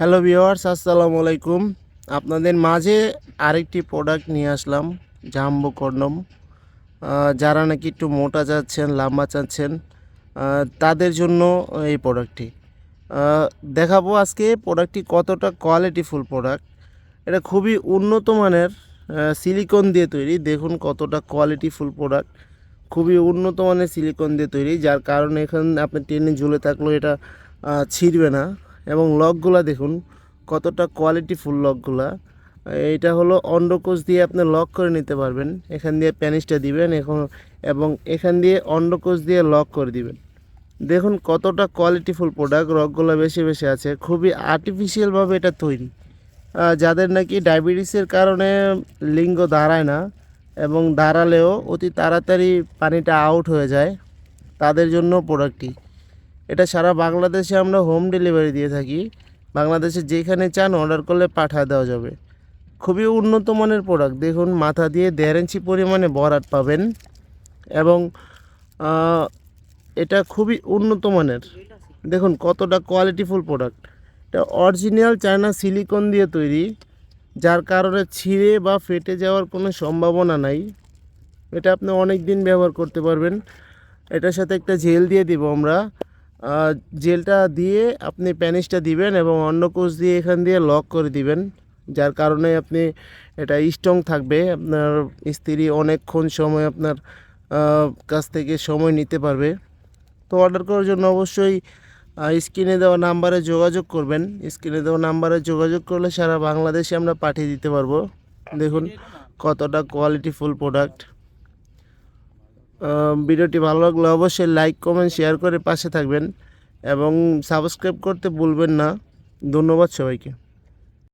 Hello viewers আসসালামু আলাইকুম। আপনাদের মাঝে আরেকটি প্রোডাক্ট নিয়ে আসলাম জাম্বো কন্ডম যারা নাকি একটু মোটা চাচ্ছেন, লম্বা চাচ্ছেন তাদের জন্য এই প্রোডাক্টটি দেখাবো আজকে প্রোডাক্টটি কতটা কোয়ালিটিফুল প্রোডাক্ট এটা খুবই উন্নত মানের সিলিকন দিয়ে তৈরি। দেখুন কতটা কোয়ালিটিফুল প্রোডাক্ট খুবই উন্নত মানের সিলিকন দিয়ে তৈরি, যার কারণে এখানে আপনি টেনে ঝুলে থাকলেও এটা ছিঁড়বে না। এবং লকগুলা দেখুন, কতটা কোয়ালিটিফুল লকগুলা। এইটা হলো অন্ডকোষ দিয়ে আপনি লক করে নিতে পারবেন। এখান দিয়ে প্যানিসটা দিবেন এখন, এবং এখান দিয়ে অন্ডকোষ দিয়ে লক করে দিবেন। দেখুন কতটা কোয়ালিটিফুল প্রোডাক্ট রকগুলো বেশি বেশি আছে। খুবই আর্টিফিশিয়ালভাবে এটা তৈরি। যাদের নাকি ডায়াবেটিসের কারণে লিঙ্গ দাঁড়ায় না, এবং দাঁড়ালেও অতি তাড়াতাড়ি পানিটা আউট হয়ে যায়, তাদের জন্য প্রোডাক্টটি এটা সারা বাংলাদেশে আমরা হোম ডেলিভারি দিয়ে থাকি। বাংলাদেশে যেখানে চান অর্ডার করলে পাঠা দেওয়া যাবে। খুবই উন্নত মানের প্রোডাক্ট দেখুন, মাথা দিয়ে দেড় ইঞ্চি পরিমাণে বরাট পাবেন এবং এটা খুবই উন্নত মানের। দেখুন, কতটা কোয়ালিটিফুল প্রোডাক্ট এটা অরিজিনাল চায়না সিলিকন দিয়ে তৈরি, যার কারণে ছিঁড়ে বা ফেটে যাওয়ার কোনো সম্ভাবনা নাই। এটা আপনি অনেক দিন ব্যবহার করতে পারবেন। এটার সাথে একটা জেল দিয়ে দিব আমরা। জেলটা দিয়ে আপনি প্যানিসটা দিবেন এবং অন্য কোষ দিয়ে এখান দিয়ে লক করে দিবেন, যার কারণে আপনি এটা স্ট্রং থাকবে। আপনার স্ত্রী অনেকক্ষণ সময় আপনার কাছ থেকে সময় নিতে পারবে। তো অর্ডার করার জন্য অবশ্যই স্ক্রিনে দেওয়া নাম্বারে যোগাযোগ করবেন। স্ক্রিনে দেওয়া নাম্বারে যোগাযোগ করলে সারা বাংলাদেশে আমরা পাঠিয়ে দিতে পারব। দেখুন কতটা কোয়ালিটিফুল প্রোডাক্ট ভিডিওটি ভালো লাগলে অবশ্যই লাইক, কমেন্ট, শেয়ার করে পাশে থাকবেন এবং সাবস্ক্রাইব করতে ভুলবেন না। ধন্যবাদ সবাইকে।